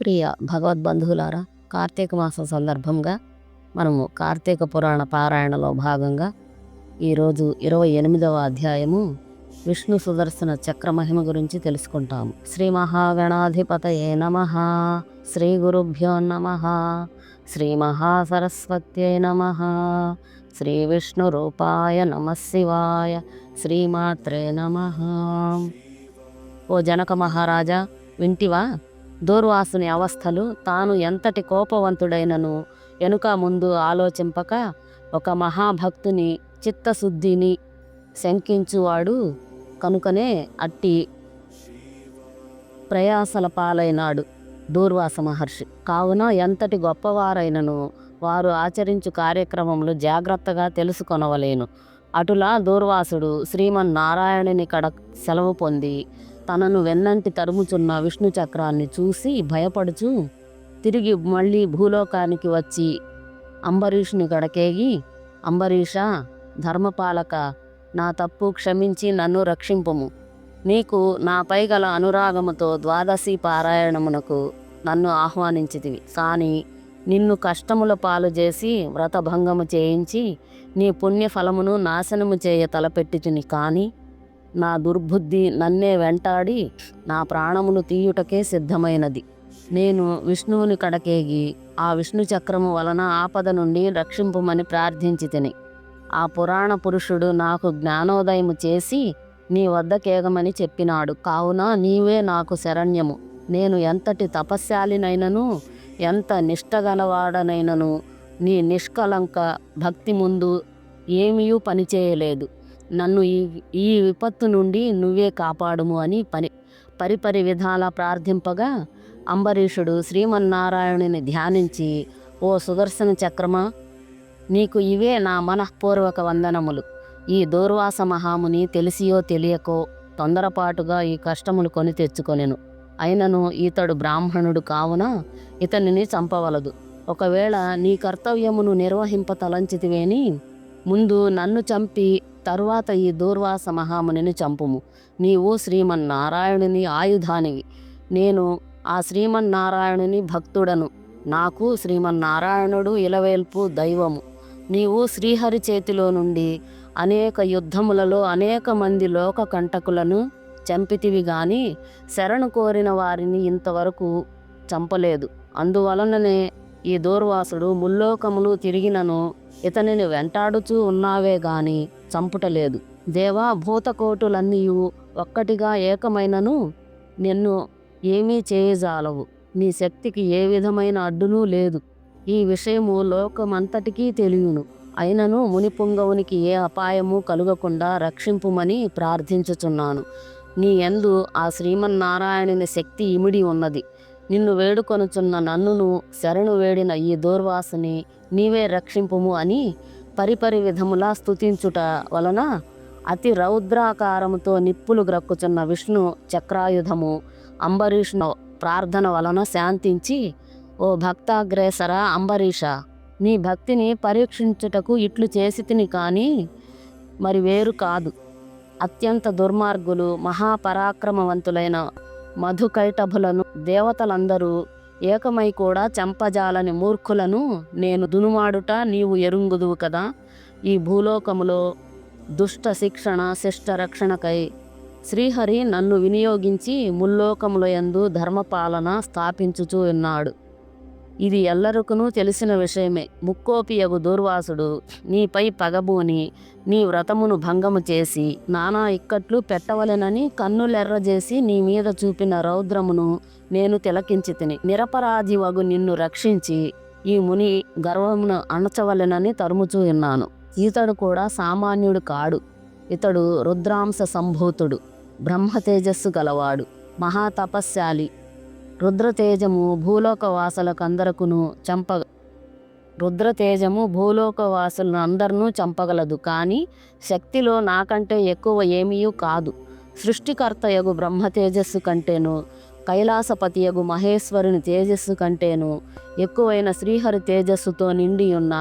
ప్రియ భగవద్బంధువులారా కార్తీక మాసం సందర్భంగా మనము కార్తీక పురాణ పారాయణలో భాగంగా ఈరోజు ఇరవై ఎనిమిదవ అధ్యాయము విష్ణు సుదర్శన చక్ర మహిమ గురించి తెలుసుకుంటాము. శ్రీ మహాగణాధిపతయే నమ. శ్రీ గురుభ్యో నమ. శ్రీ మహాసరస్వత్యై నమ. శ్రీ విష్ణు రూపాయ నమ శివాయ శ్రీమాత్రే నమ. ఓ జనక మహారాజా వింటివా? దూర్వాసుని అవస్థలు తాను ఎంతటి కోపవంతుడైనను వెనుక ముందు ఆలోచింపక ఒక మహాభక్తుని చిత్తశుద్ధిని శంకించువాడు కనుకనే అట్టి ప్రయాసల పాలైనాడు దూర్వాస మహర్షి. కావున ఎంతటి గొప్పవారైనను వారు ఆచరించు కార్యక్రమంలో జాగ్రత్తగా తెలుసుకొనవలేను. అటులా దూర్వాసుడు శ్రీమన్నారాయణుని కడ సెలవు పొంది తనను వెన్నంటి తరుముచున్న విష్ణు చక్రాన్ని చూసి భయపడుచు తిరిగి మళ్ళీ భూలోకానికి వచ్చి అంబరీషుని గడకేగి అంబరీష ధర్మపాలక నా తప్పు క్షమించి నన్ను రక్షింపము. నీకు నాపై గల అనురాగముతో ద్వాదశి పారాయణమునకు నన్ను ఆహ్వానించితివి. కానీ నిన్ను కష్టముల పాలు చేసి వ్రతభంగము చేయించి నీ పుణ్యఫలమును నాశనము చేయ తలపెట్టుచుని కానీ నా దుర్బుద్ధి నన్నే వెంటాడి నా ప్రాణమును తీయుటకే సిద్ధమైనది. నేను విష్ణువుని కడకేగి ఆ విష్ణు చక్రము వలన ఆపద నుండి రక్షింపుమని ప్రార్థించి తిని. ఆ పురాణ పురుషుడు నాకు జ్ఞానోదయము చేసి నీ వద్దకేగమని చెప్పినాడు. కావున నీవే నాకు శరణ్యము. నేను ఎంతటి తపస్శాలినైనను ఎంత నిష్టగలవాడనైనను నీ నిష్కలంక భక్తి ముందు ఏమీయూ పనిచేయలేదు. నన్ను ఈ ఈ విపత్తు నుండి నువ్వే కాపాడుము అని పని పరిపరి విధాల ప్రార్థింపగా అంబరీషుడు శ్రీమన్నారాయణుని ధ్యానించి ఓ సుదర్శన చక్రమా నీకు ఇవే నా మనఃపూర్వక వందనములు. ఈ దూర్వాస మహాముని తెలిసియో తెలియకో తొందరపాటుగా ఈ కష్టములు కొని తెచ్చుకొనెను. అయినను ఇతడు బ్రాహ్మణుడు కావున ఇతనిని చంపవలదు. ఒకవేళ నీ కర్తవ్యమును నిర్వహింప తలంచితివేని ముందు నన్ను చంపి తరువాత ఈ దూర్వాస మహామునిని చంపుము. నీవు శ్రీమన్నారాయణుని ఆయుధానివి. నేను ఆ శ్రీమన్నారాయణుని భక్తుడను. నాకు శ్రీమన్నారాయణుడు ఇలవేల్పు దైవము. నీవు శ్రీహరి చేతిలో నుండి అనేక యుద్ధములలో అనేక మంది లోక కంటకులను చంపితివి గాని శరణు కోరిన వారిని ఇంతవరకు చంపలేదు. అందువలననే ఈ దూర్వాసుడు ముల్లోకములు తిరిగినను ఇతనిని వెంటాడుచూ ఉన్నావే గాని చంపుటలేదు దేవా భూతకోటులన్నీయు ఒక్కటిగా ఏకమైనను నిన్ను ఏమీ చేయజాలవు. నీ శక్తికి ఏ విధమైన అడ్డునూ లేదు. ఈ విషయము లోకమంతటికీ తెలియను. అయినను మునిపుంగవునికి ఏ అపాయము కలుగకుండా రక్షింపుమని ప్రార్థించుచున్నాను. నీ యందు ఆ శ్రీమన్నారాయణుని శక్తి ఇమిడి ఉన్నది. నిన్ను వేడుకొనుచున్న నన్నును శరణు వేడిన ఈ దూర్వాసుని నీవే రక్షింపుము అని పరిపరి విధములా స్తుతించుట వలన అతి రౌద్రాకారముతో నిప్పులు గ్రక్కుచున్న విష్ణు చక్రాయుధము అంబరీష్ను ప్రార్థన వలన శాంతించి ఓ భక్తాగ్రేసర అంబరీష నీ భక్తిని పరీక్షించుటకు ఇట్లు చేసి తిని కానీ మరి వేరు కాదు. అత్యంత దుర్మార్గులు మహాపరాక్రమవంతులైన మధుకైటభులను దేవతలందరూ ఏకమై కూడా చంపజాలని మూర్ఖులను నేను దునుమాడుట నీవు ఎరుంగుదువు కదా. ఈ భూలోకములో దుష్ట శిక్షణ శిష్ట రక్షణకై శ్రీహరి నన్ను వినియోగించి ముల్లోకములయందు ధర్మపాలన స్థాపించుచూ ఉన్నాడు. ఇది ఎల్లరికనూ తెలిసిన విషయమే. ముక్కోపియగు దూర్వాసుడు నీపై పగబూని నీ వ్రతమును భంగము చేసి నానా ఇక్కట్లు పెట్టవలెనని కన్నులెర్రజేసి నీ మీద చూపిన రౌద్రమును నేను తిలకించి తిని నిరపరాధివగు నిన్ను రక్షించి ఈ ముని గర్వమును అణచవలెనని తరుముచూ ఉన్నాను. ఇతడు కూడా సామాన్యుడు కాడు. ఇతడు రుద్రాంశ సంభూతుడు. బ్రహ్మ తేజస్సు గలవాడు. మహాతపస్శాలి. రుద్రతేజము భూలోక వాసులకందరకును చంప రుద్రతేజము భూలోక వాసులను అందరినూ చంపగలదు. కానీ శక్తిలో నాకంటే ఎక్కువ ఏమీయూ కాదు. సృష్టికర్తయగు బ్రహ్మ తేజస్సు కంటేను కైలాసపతియగు మహేశ్వరుని తేజస్సు కంటేను ఎక్కువైన శ్రీహరి తేజస్సుతో నిండి ఉన్న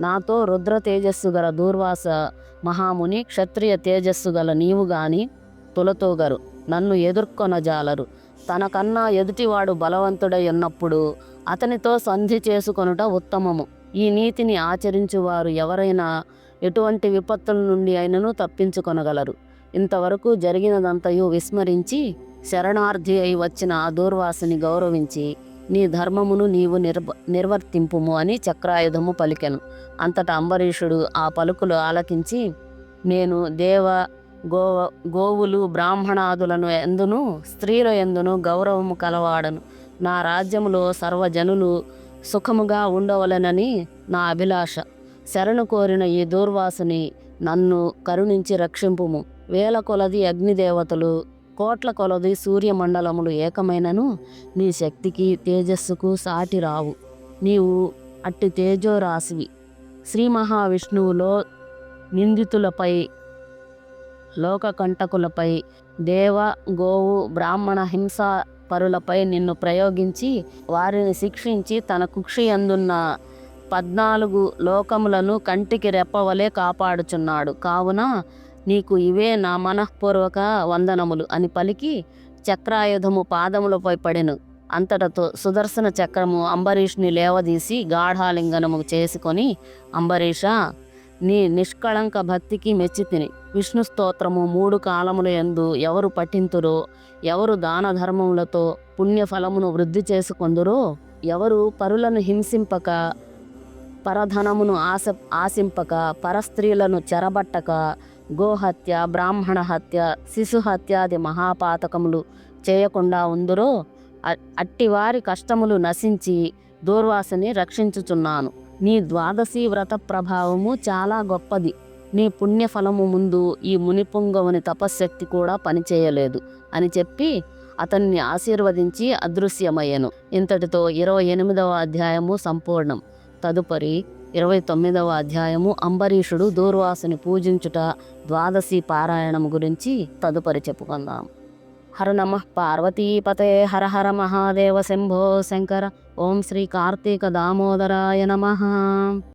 నాతో రుద్ర తేజస్సు గల దూర్వాస మహాముని క్షత్రియ తేజస్సు గల నీవు గాని తొలతోగరు నన్ను ఎదుర్కొనజాలరు. తనకన్నా ఎదుటివాడు బలవంతుడై ఉన్నప్పుడు అతనితో సంధి చేసుకొనుట ఉత్తమము. ఈ నీతిని ఆచరించువారు ఎవరైనా ఎటువంటి విపత్తుల నుండి అయినను తప్పించుకొనగలరు. ఇంతవరకు జరిగినదంతయు విస్మరించి శరణార్థి అయి వచ్చిన ఆ దూర్వాసుని గౌరవించి నీ ధర్మమును నీవు నిర్వ నిర్వర్తింపుము అని చక్రాయుధము పలికెను. అంతటా అంబరీషుడు ఆ పలుకులు ఆలకించి నేను దేవ గోవ గోవులు బ్రాహ్మణాదులను ఎందును స్త్రీల ఎందును గౌరవము కలవాడను. నా రాజ్యములో సర్వజనులు సుఖముగా ఉండవలెనని నా అభిలాష. శరణు కోరిన ఈ దూర్వాసుని నన్ను కరుణించి రక్షింపుము. వేల కొలది అగ్నిదేవతలు కోట్ల కొలది సూర్యమండలములు ఏకమైనను నీ శక్తికి తేజస్సుకు సాటి రావు. నీవు అట్టి తేజోరాశివి. శ్రీ మహావిష్ణువులో నిందితులపై లోకకంటకులపై దేవ గోవు బ్రాహ్మణ హింస పరులపై నిన్ను ప్రయోగించి వారిని శిక్షించి తన కుక్షి అందున్న పద్నాలుగు లోకములను కంటికి రెప్పవలే కాపాడుచున్నాడు. కావున నీకు ఇవే నా మనఃపూర్వక వందనములు అని పలికి చక్రాయుధము పాదములపై పడెను. అంతటతో సుదర్శన చక్రము అంబరీష్ని లేవదీసి గాఢాలింగనము చేసుకొని అంబరీష నీ నిష్కళంక భక్తికి మెచ్చితిని విష్ణు స్తోత్రము మూడు కాలముల ఎందు ఎవరు పఠింతురో ఎవరు దాన ధర్మములతో పుణ్యఫలమును వృద్ధి చేసుకొందురో ఎవరు పరులను హింసింపక పరధనమును ఆశ ఆశింపక పరస్త్రీలను చెరబట్టక గోహత్య బ్రాహ్మణ హత్య శిశుహత్యాది మహాపాతకములు చేయకుండా ఉందురో అట్టివారి కష్టములు నశించి దూర్వాసని రక్షించుచున్నాను. నీ ద్వాదశి వ్రత ప్రభావము చాలా గొప్పది. నీ పుణ్యఫలము ముందు ఈ మునిపుంగవుని తపశ్శక్తి కూడా పనిచేయలేదు అని చెప్పి అతన్ని ఆశీర్వదించి అదృశ్యమయ్యను. ఇంతటితో ఇరవై ఎనిమిదవ అధ్యాయము సంపూర్ణం. తదుపరి ఇరవై తొమ్మిదవ అధ్యాయము అంబరీషుడు దూర్వాసుని పూజించుట ద్వాదశి పారాయణం గురించి తదుపరి చెప్పుకుందాం. హర నమ పార్వతీపతే హర హర మహాదేవ శంభో శంకర. ఓం శ్రీ కార్తీక దామోదరాయ నమ.